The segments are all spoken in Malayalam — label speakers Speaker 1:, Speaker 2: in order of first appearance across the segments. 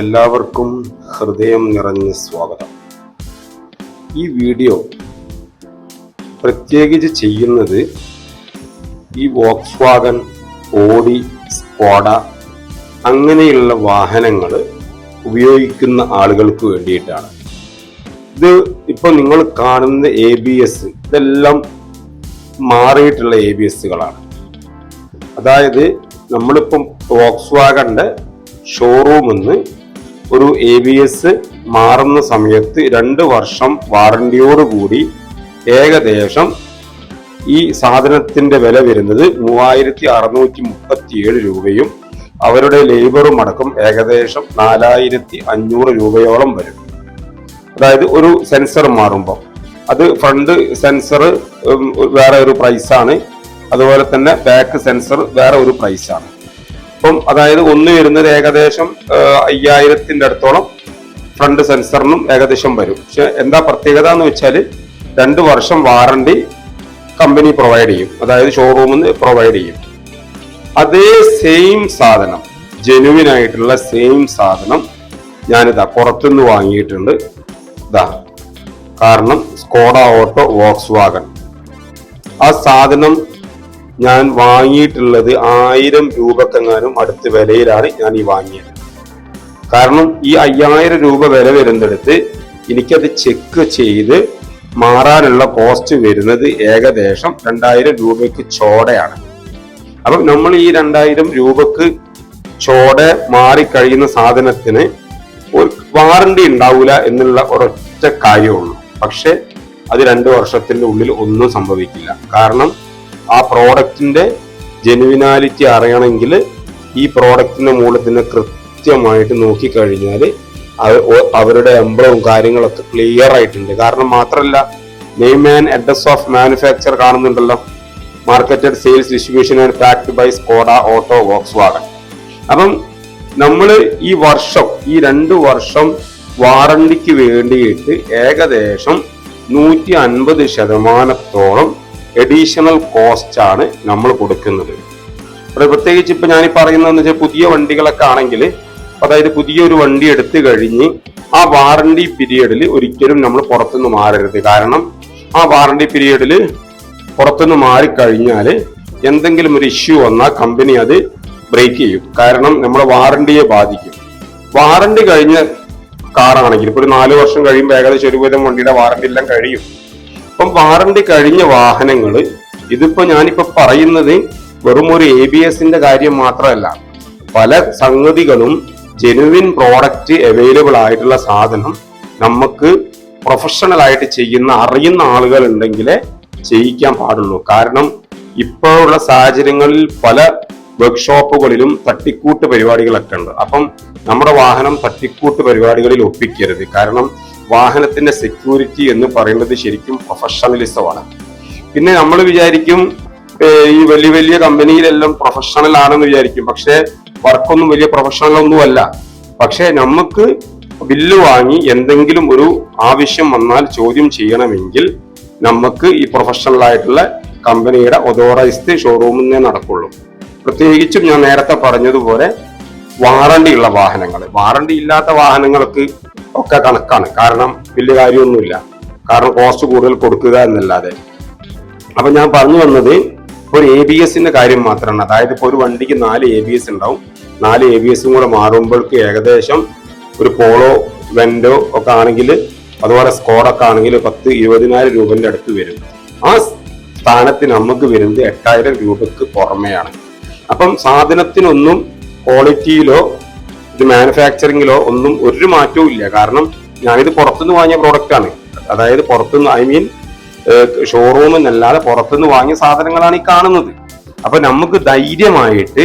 Speaker 1: എല്ലാവർക്കും ഹൃദയം നിറഞ്ഞ സ്വാഗതം. ഈ വീഡിയോ പ്രത്യേകിച്ച് ചെയ്യുന്നത് ഈ വോക്സ് വാഗൻ ഓടി സ്കോഡ അങ്ങനെയുള്ള വാഹനങ്ങൾ ഉപയോഗിക്കുന്ന ആളുകൾക്ക് വേണ്ടിയിട്ടാണ്. ഇത് ഇപ്പോൾ നിങ്ങൾ കാണുന്ന എ ബി എസ് ഇതെല്ലാം മാറിയിട്ടുള്ള എ ബി എസ്സുകളാണ് അതായത് നമ്മളിപ്പം വോക്സ് വാഗന്റെ ഷോറൂമിൽ നിന്ന് ഒരു എ ബി എസ് മാറുന്ന സമയത്ത് രണ്ട് വർഷം വാറണ്ടിയോടുകൂടി ഏകദേശം ഈ സാധനത്തിന്റെ വില വരുന്നത് മൂവായിരത്തി അറുന്നൂറ്റി മുപ്പത്തി ഏഴ് രൂപയും അവരുടെ ലേബറും അടക്കം ഏകദേശം നാലായിരത്തി അഞ്ഞൂറ് രൂപയോളം വരും. അതായത് ഒരു സെൻസർ മാറുമ്പോൾ അത് ഫ്രണ്ട് സെൻസർ വേറെ ഒരു പ്രൈസാണ് അതുപോലെ തന്നെ ബാക്ക് സെൻസർ വേറെ ഒരു പ്രൈസാണ് അപ്പം അതായത് ഒന്ന് വരുന്നത് ഏകദേശം അയ്യായിരത്തിന്റെ അടുത്തോളം ഫ്രണ്ട് സെൻസറിനും ഏകദേശം വരും. പക്ഷെ എന്താ പ്രത്യേകത എന്ന് വെച്ചാൽ രണ്ട് വർഷം വാറണ്ടി കമ്പനി പ്രൊവൈഡ് ചെയ്യും. അതായത് ഷോറൂമിൽ നിന്ന് പ്രൊവൈഡ് ചെയ്യും. അതേ സെയിം സാധനം ജെനുവിൻ ആയിട്ടുള്ള സെയിം സാധനം ഞാനിതാ പുറത്തുനിന്ന് വാങ്ങിയിട്ടുണ്ട്. ഇതാ കാരണം സ്കോഡ ഓട്ടോ വോക്സ് വാഗൺ ആ സാധനം ഞാൻ വാങ്ങിയിട്ടുള്ളത് ആയിരം രൂപക്കെങ്ങാനും അടുത്ത വിലയിലാണ് ഞാൻ ഈ വാങ്ങിയത്. കാരണം ഈ അയ്യായിരം രൂപ വില വരുന്നിടത്ത് എനിക്കത് ചെക്ക് ചെയ്ത് മാറാനുള്ള കോസ്റ്റ് വരുന്നത് ഏകദേശം രണ്ടായിരം രൂപയ്ക്ക് ചോടയാണ്. അപ്പം നമ്മൾ ഈ രണ്ടായിരം രൂപക്ക് ചോട മാറിക്കഴിയുന്ന സാധനത്തിന് ഒരു വാറണ്ടി ഉണ്ടാവില്ല എന്നുള്ള ഒരൊറ്റ കാര്യമുള്ളൂ. പക്ഷെ അത് രണ്ട് വർഷത്തിന്റെ ഉള്ളിൽ ഒന്നും സംഭവിക്കില്ല. കാരണം ആ പ്രോഡക്റ്റിന്റെ ജെനുവിനാലിറ്റി അറിയണമെങ്കിൽ ഈ പ്രോഡക്റ്റിന്റെ മൂലത്തിന് കൃത്യമായിട്ട് നോക്കിക്കഴിഞ്ഞാൽ അവരുടെ എംബ്ലവും കാര്യങ്ങളൊക്കെ ക്ലിയർ ആയിട്ടുണ്ട്. കാരണം മാത്രമല്ല name and address of manufacturer കാണുന്നുണ്ടല്ലോ. Marketed sales distribution and fact by Skoda auto Volkswagen അപ്പം നമ്മൾ ഈ വർഷം ഈ രണ്ട് വർഷം വാറണ്ടിക്ക് വേണ്ടിയിട്ട് ഏകദേശം നൂറ്റി അൻപത് ശതമാനത്തോളം എഡീഷണൽ കോസ്റ്റ് ആണ് നമ്മൾ കൊടുക്കുന്നത്. പ്രത്യേകിച്ച് ഇപ്പൊ ഞാൻ പറയുന്നതെന്ന് വെച്ചാൽ പുതിയ വണ്ടികളൊക്കെ ആണെങ്കിൽ അതായത് പുതിയൊരു വണ്ടി എടുത്തു കഴിഞ്ഞ് ആ വാറണ്ടി പീരീഡിൽ ഒരിക്കലും നമ്മൾ പുറത്തുനിന്ന് മാറരുത്. കാരണം ആ വാറണ്ടി പീരീഡിൽ പുറത്തുനിന്ന് മാറിക്കഴിഞ്ഞാൽ എന്തെങ്കിലും ഒരു ഇഷ്യൂ വന്നാൽ കമ്പനി അത് ബ്രേക്ക് ചെയ്യും. കാരണം നമ്മുടെ വാറണ്ടിയെ ബാധിക്കും. വാറണ്ടി കഴിഞ്ഞ കാറാണെങ്കിൽ ഇപ്പോൾ ഒരു നാല് വർഷം കഴിയുമ്പോൾ ഏകദേശം ഒരുവിധം വണ്ടിയുടെ വാറണ്ടി എല്ലാം കഴിയും. അപ്പം വാറണ്ടി കഴിഞ്ഞ വാഹനങ്ങൾ ഇതിപ്പോ ഞാനിപ്പോ പറയുന്നത് വെറും ഒരു എ ബി എസിന്റെ കാര്യം മാത്രമല്ല. പല സംഗതികളും ജെനുവിൻ പ്രോഡക്റ്റ് അവൈലബിൾ ആയിട്ടുള്ള സാധനം നമുക്ക് പ്രൊഫഷണൽ ആയിട്ട് ചെയ്യുന്ന അറിയുന്ന ആളുകൾ ഉണ്ടെങ്കിലേ ചെയ്യിക്കാൻ പാടുള്ളൂ. കാരണം ഇപ്പോഴുള്ള സാഹചര്യങ്ങളിൽ പല വർക്ക്ഷോപ്പുകളിലും തട്ടിക്കൂട്ട് പരിപാടികളൊക്കെ ഉണ്ട്. അപ്പം നമ്മുടെ വാഹനം തട്ടിക്കൂട്ട് പരിപാടികളിൽ ഒപ്പിക്കരുത്. കാരണം വാഹനത്തിന്റെ സെക്യൂരിറ്റി എന്ന് പറയുന്നത് ശരിക്കും പ്രൊഫഷണലിസമാണ് പിന്നെ നമ്മൾ വിചാരിക്കും ഈ വലിയ വലിയ കമ്പനിയിലെല്ലാം പ്രൊഫഷണൽ ആണെന്ന് വിചാരിക്കും. പക്ഷേ വർക്കൊന്നും വലിയ പ്രൊഫഷണൽ ഒന്നുമല്ല പക്ഷെ നമുക്ക് ബില്ല് വാങ്ങി എന്തെങ്കിലും ഒരു ആവശ്യം വന്നാൽ ചോദ്യം ചെയ്യണമെങ്കിൽ നമുക്ക് ഈ പ്രൊഫഷണൽ ആയിട്ടുള്ള കമ്പനിയുടെ ഒതോറൈസ്ഡ് ഷോറൂമിൽ നിന്നേ നടക്കുള്ളൂ. പ്രത്യേകിച്ചും ഞാൻ നേരത്തെ പറഞ്ഞതുപോലെ വാറണ്ടി ഉള്ള വാഹനങ്ങൾ. വാറണ്ടി ഇല്ലാത്ത വാഹനങ്ങൾക്ക് ഒക്കെ കണക്കാണ്. കാരണം വലിയ കാര്യമൊന്നുമില്ല. കാരണം കോസ്റ്റ് കൂടുതൽ കൊടുക്കുക എന്നല്ലാതെ. അപ്പൊ ഞാൻ പറഞ്ഞു വന്നത് ഒരു എ ബി എസിന്റെ കാര്യം മാത്രമാണ്. അതായത് ഇപ്പോൾ ഒരു വണ്ടിക്ക് നാല് എ ബി എസ് ഉണ്ടാവും. നാല് എ ബി എസും കൂടെ മാറുമ്പോഴേക്ക് ഏകദേശം ഒരു പോളോ വെൻഡോ ഒക്കെ ആണെങ്കിൽ അതുപോലെ സ്കോഡൊക്കെ ആണെങ്കിൽ പത്ത് ഇരുപതിനായിരം രൂപന്റെ അടുത്ത് വരും. ആ സ്ഥാനത്തിന് നമുക്ക് വരുന്നത് എട്ടായിരം രൂപക്ക് പുറമെയാണ്. അപ്പം സാധനത്തിനൊന്നും ക്വാളിറ്റിയിലോ ഇത് മാനുഫാക്ചറിങ്ങിലോ ഒന്നും ഒരു മാറ്റവും ഇല്ല. കാരണം ഞാനിത് പുറത്തുനിന്ന് വാങ്ങിയ പ്രോഡക്റ്റ് ആണ്. അതായത് പുറത്തുനിന്ന് ഐ മീൻ ഷോറൂമിൽ നിന്നല്ലാതെ പുറത്തുനിന്ന് വാങ്ങിയ സാധനങ്ങളാണ് ഈ കാണുന്നത്. അപ്പൊ നമുക്ക് ധൈര്യമായിട്ട്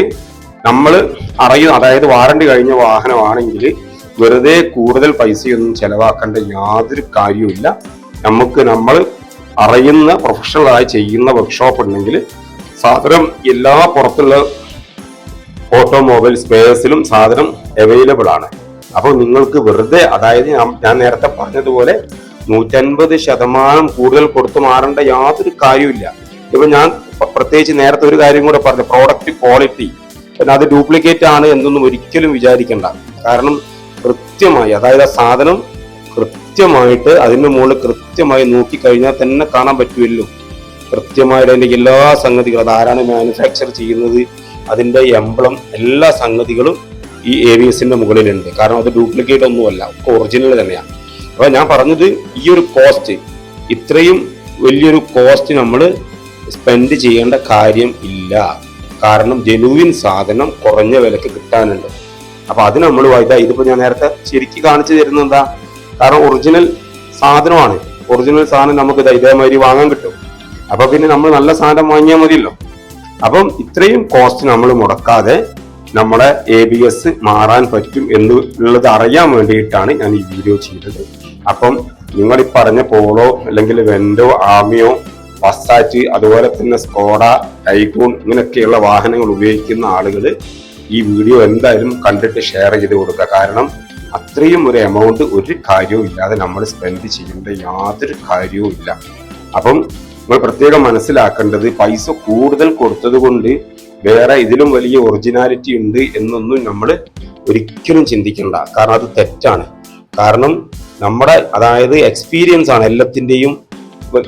Speaker 1: നമ്മൾ അറിയുന്ന അതായത് വാറണ്ടി കഴിഞ്ഞ വാഹനമാണെങ്കിൽ വെറുതെ കൂടുതൽ പൈസയൊന്നും ചെലവാക്കേണ്ട യാതൊരു കാര്യവുമില്ല നമുക്ക് നമ്മൾ അറിയുന്ന പ്രൊഫഷണലായി ചെയ്യുന്ന വർക്ക്ഷോപ്പ് ഉണ്ടെങ്കിൽ സാധനം എല്ലാ പുറത്തുള്ള ഓട്ടോമൊബൈൽ സ്പെയർസിലും സാധനം അവൈലബിൾ ആണ്. അപ്പോൾ നിങ്ങൾക്ക് വെറുതെ അതായത് ഞാൻ- നേരത്തെ പറഞ്ഞതുപോലെ നൂറ്റൻപത് ശതമാനം കൂടുതൽ കൊടുത്തു മാറേണ്ട യാതൊരു കാര്യമില്ല ഇപ്പൊ ഞാൻ പ്രത്യേകിച്ച് നേരത്തെ ഒരു കാര്യം കൂടെ പറഞ്ഞു പ്രോഡക്റ്റ് ക്വാളിറ്റി പിന്നെ അത് ഡ്യൂപ്ലിക്കേറ്റ് ആണ് എന്നൊന്നും ഒരിക്കലും വിചാരിക്കേണ്ട. കാരണം കൃത്യമായി അതായത് ആ സാധനം കൃത്യമായിട്ട് അതിന്റെ മുകളിൽ കൃത്യമായി നോക്കി കഴിഞ്ഞാൽ തന്നെ കാണാൻ പറ്റുമല്ലോ. കൃത്യമായിട്ട് അതിന്റെ എല്ലാ സംഗതികളും അത് ആരാണ് മാനുഫാക്ചർ ചെയ്യുന്നത് അതിന്റെ എംബ്ലം എല്ലാ സംഗതികളും ഈ എ വി എസിന്റെ മുകളിലുണ്ട്. കാരണം അത് ഡ്യൂപ്ലിക്കേറ്റ് ഒന്നുമല്ല ഒക്കെ ഒറിജിനൽ തന്നെയാണ് അപ്പോൾ ഞാൻ പറഞ്ഞത് ഈ ഒരു കോസ്റ്റ് ഇത്രയും വലിയൊരു കോസ്റ്റ് നമ്മൾ സ്പെൻഡ് ചെയ്യേണ്ട കാര്യം ഇല്ല. കാരണം ജനുവിൻ സാധനം കുറഞ്ഞ വിലക്ക് കിട്ടാനുണ്ട്. അപ്പോൾ അത് നമ്മൾ ഇതാ ഇതിപ്പോ ഞാൻ നേരത്തെ ശരിക്ക് കാണിച്ചു തരുന്നത് എന്താ? കാരണം ഒറിജിനൽ സാധനമാണ്. ഒറിജിനൽ സാധനം നമുക്ക് ഇതാ ഇതേമാതിരി വാങ്ങാൻ കിട്ടും. അപ്പോൾ പിന്നെ നമ്മൾ നല്ല സാധനം വാങ്ങിയാൽ മതിയല്ലോ. അപ്പം ഇത്രയും കോസ്റ്റ് നമ്മൾ മുടക്കാതെ നമ്മുടെ എ ബി എസ് മാറാൻ പറ്റും എന്നുള്ളത് അറിയാൻ വേണ്ടിയിട്ടാണ് ഞാൻ ഈ വീഡിയോ ചെയ്തത്. അപ്പം നിങ്ങൾ ഈ പറഞ്ഞ പോളോ അല്ലെങ്കിൽ വെൻഡോ ആമിയോ പസ്സാറ്റ് അതുപോലെ തന്നെ സ്കോഡ ടൈഗൂൺ ഇങ്ങനെയൊക്കെയുള്ള വാഹനങ്ങൾ ഉപയോഗിക്കുന്ന ആളുകൾ ഈ വീഡിയോ എന്തായാലും കണ്ടിട്ട് ഷെയർ ചെയ്ത് കൊടുക്കുക. കാരണം അത്രയും ഒരു എമൗണ്ട് ഒരു കാര്യവും ഇല്ലാതെ നമ്മൾ സ്പെൻഡ് ചെയ്യേണ്ട യാതൊരു കാര്യവും ഇല്ല അപ്പം നിങ്ങൾ പ്രത്യേകം മനസ്സിലാക്കേണ്ടത് പൈസ കൂടുതൽ കൊടുത്തത് കൊണ്ട് വേറെ ഇതിലും വലിയ ഒറിജിനാലിറ്റി ഉണ്ട് എന്നൊന്നും നമ്മൾ ഒരിക്കലും ചിന്തിക്കണ്ട. കാരണം അത് തെറ്റാണ്. കാരണം നമ്മുടെ അതായത് എക്സ്പീരിയൻസ് ആണ് എല്ലാത്തിന്റെയും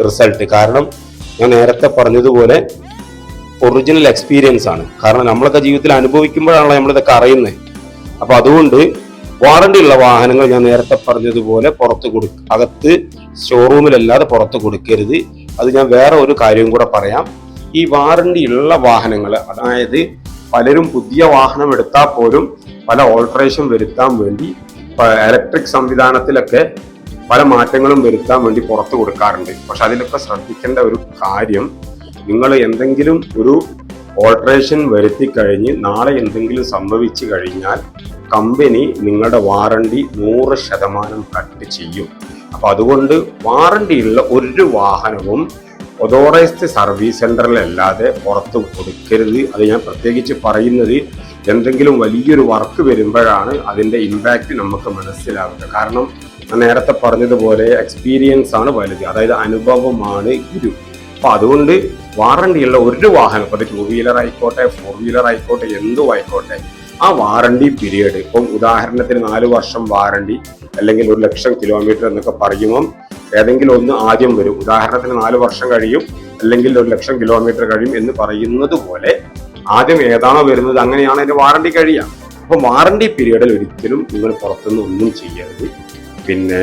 Speaker 1: റിസൾട്ട് കാരണം ഞാൻ നേരത്തെ പറഞ്ഞതുപോലെ ഒറിജിനൽ എക്സ്പീരിയൻസ് ആണ്. കാരണം നമ്മളൊക്കെ ജീവിതത്തിൽ അനുഭവിക്കുമ്പോഴാണല്ലോ നമ്മളിതൊക്കെ അറിയുന്നത്. അപ്പൊ അതുകൊണ്ട് വാറണ്ടി ഉള്ള വാഹനങ്ങൾ ഞാൻ നേരത്തെ പറഞ്ഞതുപോലെ പുറത്ത് കൊടു അകത്ത് ഷോറൂമിലല്ലാതെ പുറത്ത് കൊടുക്കരുത്. അത് ഞാൻ വേറെ ഒരു കാര്യവും കൂടെ പറയാം. ഈ വാറണ്ടി ഉള്ള വാഹനങ്ങൾ അതായത് പലരും പുതിയ വാഹനം എടുത്താൽ പോലും പല ഓൾട്ടറേഷൻ വരുത്താൻ വേണ്ടി ഇലക്ട്രിക് സംവിധാനത്തിലൊക്കെ പല മാറ്റങ്ങളും വരുത്താൻ വേണ്ടി പുറത്ത് കൊടുക്കാറുണ്ട്. പക്ഷെ അതിലൊക്കെ ശ്രദ്ധിക്കേണ്ട ഒരു കാര്യം നിങ്ങൾ എന്തെങ്കിലും ഒരു ഓൾട്ടറേഷൻ വരുത്തി കഴിഞ്ഞ് നാളെ എന്തെങ്കിലും സംഭവിച്ചു കഴിഞ്ഞാൽ കമ്പനി നിങ്ങളുടെ വാറണ്ടി നൂറ് ശതമാനം കട്ട് ചെയ്യും. അപ്പൊ അതുകൊണ്ട് വാറണ്ടിയുള്ള ഒരു വാഹനവും ഒതോറൈസ്ഡ് സർവീസ് സെന്ററിലല്ലാതെ പുറത്ത് കൊടുക്കരുത്. അത് ഞാൻ പ്രത്യേകിച്ച് പറയുന്നത് എന്തെങ്കിലും വലിയൊരു വർക്ക് വരുമ്പോഴാണ് അതിന്റെ ഇമ്പാക്റ്റ് നമുക്ക് മനസ്സിലാവുക കാരണം നേരത്തെ പറഞ്ഞതുപോലെ എക്സ്പീരിയൻസ് ആണ് വലുത്. അതായത് അനുഭവമാണ് ഗുരു അപ്പം അതുകൊണ്ട് വാറണ്ടിയുള്ള ഒരു വാഹനം അത് ടൂ വീലർ ആയിക്കോട്ടെ ഫോർ വീലർ ആയിക്കോട്ടെ എന്തും ആയിക്കോട്ടെ ആ വാറണ്ടി പീരീഡ് ഇപ്പം ഉദാഹരണത്തിന് നാല് വർഷം വാറണ്ടി അല്ലെങ്കിൽ ഒരു ലക്ഷം കിലോമീറ്റർ എന്നൊക്കെ പറയുമ്പം ഏതെങ്കിലും ഒന്ന് ആദ്യം വരും. ഉദാഹരണത്തിന് നാല് വർഷം കഴിയും അല്ലെങ്കിൽ ഒരു ലക്ഷം കിലോമീറ്റർ കഴിയും എന്ന് പറയുന്നത് പോലെ ആദ്യം ഏതാണോ വരുന്നത് അങ്ങനെയാണ് അതിന്റെ വാറണ്ടി കഴിയുക. അപ്പൊ വാറണ്ടി പീരീഡിൽ ഒരിക്കലും നിങ്ങൾ പുറത്തുനിന്ന് ഒന്നും ചെയ്യരുത്. പിന്നെ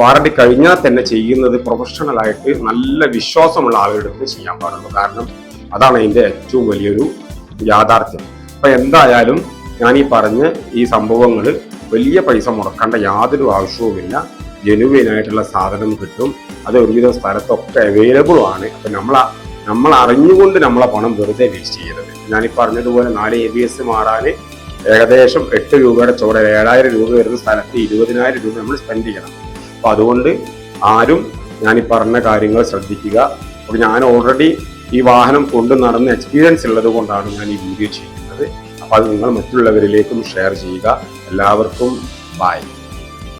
Speaker 1: വാറണ്ടി കഴിഞ്ഞാൽ തന്നെ ചെയ്യുന്നത് പ്രൊഫഷണൽ ആയിട്ട് നല്ല വിശ്വാസമുള്ള ആളുകളുടെ അടുത്ത് ചെയ്യാൻ പാടുള്ളൂ. കാരണം അതാണ് അതിന്റെ ഏറ്റവും വലിയൊരു യാഥാർത്ഥ്യം. അപ്പൊ എന്തായാലും ഞാൻ ഈ പറഞ്ഞ ഈ സംഭവങ്ങൾ വലിയ പൈസ മുടക്കേണ്ട യാതൊരു ആവശ്യവുമില്ല. ജെനുവിൻ ആയിട്ടുള്ള സാധനം കിട്ടും. അത് ഒരുവിധം സ്ഥലത്തൊക്കെ അവൈലബിൾ ആണ്. അപ്പൊ നമ്മൾ നമ്മൾ അറിഞ്ഞുകൊണ്ട് നമ്മളെ പണം വെറുതെ വേസ്റ്റ് ചെയ്യരുത്. ഞാൻ ഈ പറഞ്ഞതുപോലെ നാല് എ ബി എസ് മാറാൻ ഏകദേശം എട്ട് രൂപയുടെ ചോട ഏഴായിരം രൂപ വരുന്ന സ്ഥലത്ത് ഇരുപതിനായിരം രൂപ നമ്മൾ സ്പെൻഡ് ചെയ്യണം. അപ്പൊ അതുകൊണ്ട് ആരും ഞാൻ ഈ പറഞ്ഞ കാര്യങ്ങൾ ശ്രദ്ധിക്കുക. അപ്പൊ ഞാൻ ഓൾറെഡി ഈ വാഹനം കൊണ്ട് നടന്ന എക്സ്പീരിയൻസ് ഉള്ളത് കൊണ്ടാണ് ഞാൻ ഈ വീഡിയോ ചെയ്യുന്നത്. അപ്പൊ അത് നിങ്ങൾ മറ്റുള്ളവരിലേക്കും ഷെയർ ചെയ്യുക. എല്ലാവർക്കും ബൈ